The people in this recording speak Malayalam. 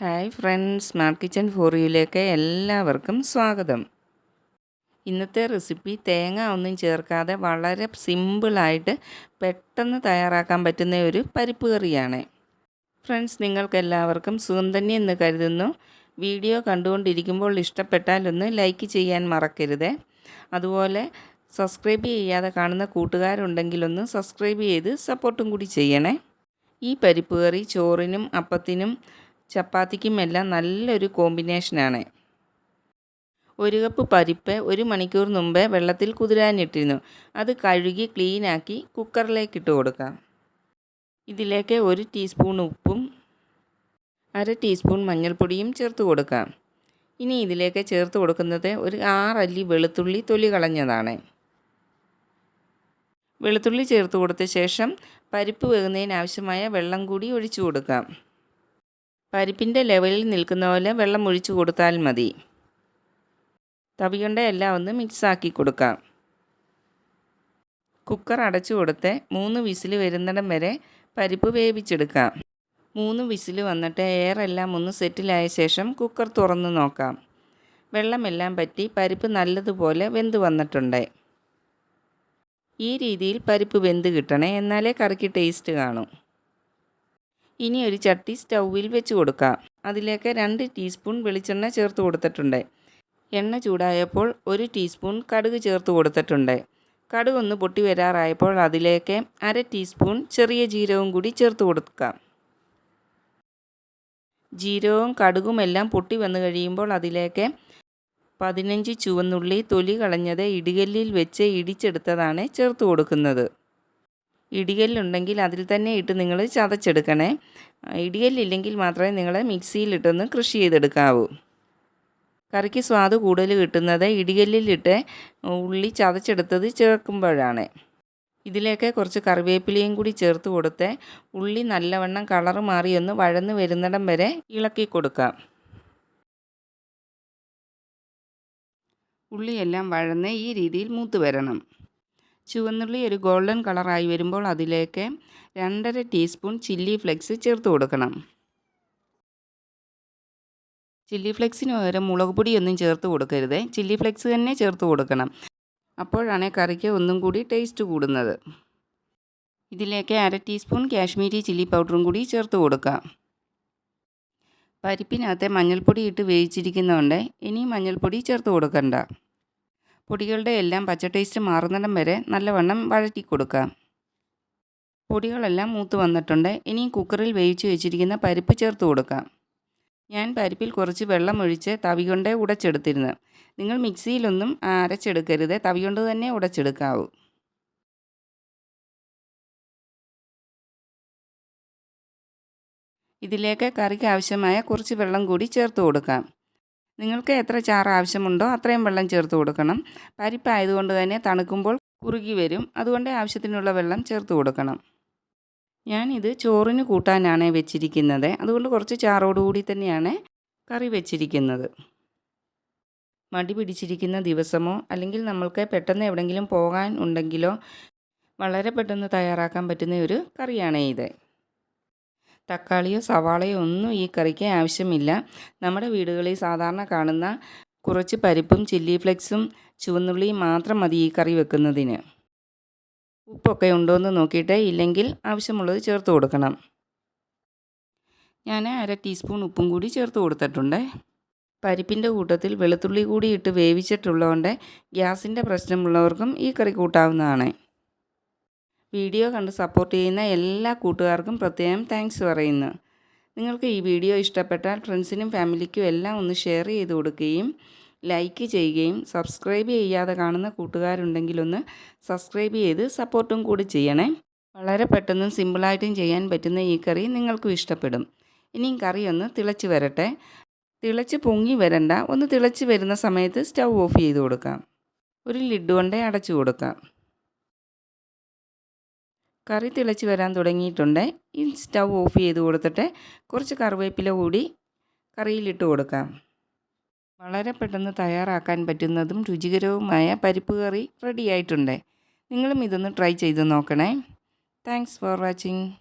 ഹായ് ഫ്രണ്ട്സ് സ്മാർട്ട് കിച്ചൺ ഫോറിയിലേക്ക് എല്ലാവർക്കും സ്വാഗതം. ഇന്നത്തെ റെസിപ്പി തേങ്ങ ഒന്നും ചേർക്കാതെ വളരെ സിമ്പിളായിട്ട് പെട്ടെന്ന് തയ്യാറാക്കാൻ പറ്റുന്ന ഒരു പരിപ്പ് കറിയാണ്. ഫ്രണ്ട്സ് നിങ്ങൾക്കെല്ലാവർക്കും തന്നെ എന്ന് കരുതുന്നു. വീഡിയോ കണ്ടുകൊണ്ടിരിക്കുമ്പോൾ ഇഷ്ടപ്പെട്ടാൽ ഒന്ന് ലൈക്ക് ചെയ്യാൻ മറക്കരുത്. അതുപോലെ സബ്സ്ക്രൈബ് ചെയ്യാതെ കാണുന്ന കൂട്ടുകാരുണ്ടെങ്കിലൊന്ന് സബ്സ്ക്രൈബ് ചെയ്ത് സപ്പോർട്ടും കൂടി ചെയ്യണേ. ഈ പരിപ്പ് കറി ചോറിനും അപ്പത്തിനും ചപ്പാത്തിക്കും എല്ലാം നല്ലൊരു കോമ്പിനേഷനാണ്. ഒരു കപ്പ് പരിപ്പ് ഒരു മണിക്കൂർ മുമ്പേ വെള്ളത്തിൽ കുതിരാനിട്ടിരുന്നു. അത് കഴുകി ക്ലീനാക്കി കുക്കറിലേക്ക് ഇട്ട് കൊടുക്കാം. ഇതിലേക്ക് ഒരു ടീസ്പൂൺ ഉപ്പും അര ടീസ്പൂൺ മഞ്ഞൾപ്പൊടിയും ചേർത്ത് കൊടുക്കാം. ഇനി ഇതിലേക്ക് ചേർത്ത് കൊടുക്കുന്നത് ഒരു ആറല്ലി വെളുത്തുള്ളി തൊലി കളഞ്ഞതാണ്. വെളുത്തുള്ളി ചേർത്ത് കൊടുത്ത ശേഷം പരിപ്പ് വേകുന്നതിന് ആവശ്യമായ വെള്ളം കൂടി ഒഴിച്ചു കൊടുക്കാം. പരിപ്പിന്റെ ലെവലിൽ നിൽക്കുന്ന പോലെ വെള്ളം ഒഴിച്ചു കൊടുത്താൽ മതി. തവികൊണ്ട് എല്ലാം ഒന്ന് മിക്സാക്കി കൊടുക്കാം. കുക്കർ അടച്ചു കൊടുത്ത് മൂന്ന് വിസിൽ വരുന്നിടം വരെ പരിപ്പ് വേവിച്ചെടുക്കാം. മൂന്ന് വിസിൽ വന്നിട്ട് എയറെല്ലാം ഒന്ന് സെറ്റിലായ ശേഷം കുക്കർ തുറന്ന് നോക്കാം. വെള്ളമെല്ലാം പറ്റി പരിപ്പ് നല്ലതുപോലെ വെന്ത് വന്നിട്ടുണ്ട്. ഈ രീതിയിൽ പരിപ്പ് വെന്ത് കിട്ടണേ എന്നാലേ കറിക്ക് ടേസ്റ്റ് കാണും. ഇനി ഒരു ചട്ടി സ്റ്റൗവിൽ വെച്ച് കൊടുക്കാം. അതിലേക്ക് രണ്ട് ടീസ്പൂൺ വെളിച്ചെണ്ണ ചേർത്ത് കൊടുത്തിട്ടുണ്ട്. എണ്ണ ചൂടായപ്പോൾ ഒരു ടീസ്പൂൺ കടുക് ചേർത്ത് കൊടുത്തിട്ടുണ്ട്. കടുക് ഒന്ന് പൊട്ടി വരാറായപ്പോൾ അതിലേക്ക് അര ടീസ്പൂൺ ചെറിയ ജീരകവും കൂടി ചേർത്ത് കൊടുക്കാം. ജീരകവും കടുകും എല്ലാം പൊട്ടി വന്നു കഴിയുമ്പോൾ അതിലേക്ക് പതിനഞ്ച് ചുവന്നുള്ളി തൊലി കളഞ്ഞത് ഇടികല്ലിൽ വെച്ച് ഇടിച്ചെടുത്തതാണ് ചേർത്ത് കൊടുക്കുന്നത്. ഇടികല്ലുണ്ടെങ്കിൽ അതിൽ തന്നെ ഇട്ട് നിങ്ങൾ ചതച്ചെടുക്കണേ. ഇടിയല്ലില്ലെങ്കിൽ മാത്രമേ നിങ്ങൾ മിക്സിയിലിട്ടൊന്ന് കൃഷി ചെയ്തെടുക്കാവൂ. കറിക്ക് സ്വാദ് കൂടുതൽ കിട്ടുന്നത് ഇടികല്ലിലിട്ട് ഉള്ളി ചതച്ചെടുത്തത് ചേർക്കുമ്പോഴാണ്. ഇതിലേക്ക് കുറച്ച് കറിവേപ്പിലയും കൂടി ചേർത്ത് കൊടുത്ത് ഉള്ളി നല്ലവണ്ണം കളറ് മാറിയൊന്ന് വഴന്ന് വരുന്നിടം വരെ ഇളക്കി കൊടുക്കാം. ഉള്ളിയെല്ലാം വഴന്ന് ഈ രീതിയിൽ മൂത്ത് വരണം. ചുവന്നുള്ളി ഒരു ഗോൾഡൻ കളറായി വരുമ്പോൾ അതിലേക്ക് രണ്ടര ടീസ്പൂൺ ചില്ലി ഫ്ലെക്സ് ചേർത്ത് കൊടുക്കണം. ചില്ലി ഫ്ലെക്സിന് പകരം മുളക് പൊടിയൊന്നും ചേർത്ത് കൊടുക്കരുത്. ചില്ലി ഫ്ലെക്സ് തന്നെ ചേർത്ത് കൊടുക്കണം. അപ്പോഴാണ് കറിക്ക് ഒന്നും കൂടി ടേസ്റ്റ് കൂടുന്നത്. ഇതിലേക്ക് അര ടീസ്പൂൺ കാശ്മീരി ചില്ലി പൗഡറും കൂടി ചേർത്ത് കൊടുക്കാം. പരിപ്പിനകത്തെ മഞ്ഞൾപ്പൊടി ഇട്ട് വേവിച്ചിരിക്കുന്നതുകൊണ്ട് ഇനി മഞ്ഞൾപ്പൊടി ചേർത്ത് കൊടുക്കണ്ട. പൊടികളുടെ എല്ലാം പച്ച ടേസ്റ്റ് മാറുന്നിടം വരെ നല്ലവണ്ണം വഴറ്റി കൊടുക്കാം പൊടികളെല്ലാം മൂത്ത് വന്നിട്ടുണ്ട്. ഇനി കുക്കറിൽ വേവിച്ച് വെച്ചിരിക്കുന്ന പരിപ്പ് ചേർത്ത് കൊടുക്കാം. ഞാൻ പരിപ്പിൽ കുറച്ച് വെള്ളം ഒഴിച്ച് തവി കൊണ്ട് ഉടച്ചെടുത്തിരുന്നു. നിങ്ങൾ മിക്സിയിലൊന്നും അരച്ചെടുക്കരുത്. തവി കൊണ്ട് തന്നെ ഉടച്ചെടുക്കാവൂ. ഇതിലേക്ക് കറിക്ക് ആവശ്യമായ കുറച്ച് വെള്ളം കൂടി ചേർത്ത് കൊടുക്കാം. നിങ്ങൾക്ക് എത്ര ചാറ് ആവശ്യമുണ്ടോ അത്രയും വെള്ളം ചേർത്ത് കൊടുക്കണം. പരിപ്പായതുകൊണ്ട് തന്നെ തണുക്കുമ്പോൾ കുറുകി വരും. അതുകൊണ്ട് ആവശ്യത്തിനുള്ള വെള്ളം ചേർത്ത് കൊടുക്കണം. ഞാനിത് ചോറിന് കൂട്ടാനാണ് വെച്ചിരിക്കുന്നത്. അതുകൊണ്ട് കുറച്ച് ചാറോടുകൂടി തന്നെയാണ് കറി വെച്ചിരിക്കുന്നത്. മടി പിടിച്ചിരിക്കുന്ന ദിവസമോ അല്ലെങ്കിൽ നമ്മൾക്ക് പെട്ടെന്ന് എവിടെയെങ്കിലും പോകാൻ ഉണ്ടെങ്കിലോ വളരെ പെട്ടെന്ന് തയ്യാറാക്കാൻ പറ്റുന്ന ഒരു കറിയാണ് ഇത്. തക്കാളിയോ സവാളയോ ഒന്നും ഈ കറിക്ക് ആവശ്യമില്ല. നമ്മുടെ വീടുകളിൽ സാധാരണ കാണുന്ന കുറച്ച് പരിപ്പും ചില്ലി ഫ്ലെക്സും ചുവന്നുള്ളിയും മാത്രം മതി ഈ കറി വെക്കുന്നതിന്. ഉപ്പൊക്കെ ഉണ്ടോ എന്ന് നോക്കിയിട്ട് ഇല്ലെങ്കിൽ ആവശ്യമുള്ളത് ചേർത്ത് കൊടുക്കണം. ഞാൻ അര ടീസ്പൂൺ ഉപ്പും കൂടി ചേർത്ത് കൊടുത്തിട്ടുണ്ട്. പരിപ്പിന്റെ കൂട്ടത്തിൽ വെളുത്തുള്ളി കൂടി ഇട്ട് വേവിച്ചിട്ടുള്ളതുകൊണ്ട് ഗ്യാസിന്റെ പ്രശ്നമുള്ളവർക്കും ഈ കറി കൂട്ടാവുന്നതാണ്. വീഡിയോ കണ്ട് സപ്പോർട്ട് ചെയ്യുന്ന എല്ലാ കൂട്ടുകാർക്കും പ്രത്യേകം താങ്ക്സ് പറയുന്നു. നിങ്ങൾക്ക് ഈ വീഡിയോ ഇഷ്ടപ്പെട്ടാൽ ഫ്രണ്ട്സിനും ഫാമിലിക്കും എല്ലാം ഒന്ന് ഷെയർ ചെയ്ത് കൊടുക്കുകയും ലൈക്ക് ചെയ്യുകയും സബ്സ്ക്രൈബ് ചെയ്യാതെ കാണുന്ന കൂട്ടുകാരുണ്ടെങ്കിലൊന്ന് സബ്സ്ക്രൈബ് ചെയ്ത് സപ്പോർട്ടും കൂടി ചെയ്യണേ. വളരെ പെട്ടെന്നും സിമ്പിളായിട്ടും ചെയ്യാൻ പറ്റുന്ന ഈ കറി നിങ്ങൾക്കും ഇഷ്ടപ്പെടും. ഇനിയും കറി ഒന്ന് തിളച്ച് വരട്ടെ. തിളച്ച് പൊങ്ങി വരണ്ട ഒന്ന് തിളച്ച് വരുന്ന സമയത്ത് സ്റ്റൗ ഓഫ് ചെയ്ത് കൊടുക്കാം. ഒരു ലിഡ് കൊണ്ടേ അടച്ചു കൊടുക്കാം. കറി തിളച്ച് വരാൻ തുടങ്ങിയിട്ടുണ്ട്. ഈ സ്റ്റൗ ഓഫ് ചെയ്ത് കൊടുത്തിട്ട് കുറച്ച് കറിവേപ്പില കൂടി കറിയിലിട്ട് കൊടുക്കാം. വളരെ പെട്ടെന്ന് തയ്യാറാക്കാൻ പറ്റുന്നതും രുചികരവുമായ പരിപ്പ് കറി റെഡിയായിട്ടുണ്ട് നിങ്ങളും ഇതൊന്ന് ട്രൈ ചെയ്ത് നോക്കണേ. Thanks for watching.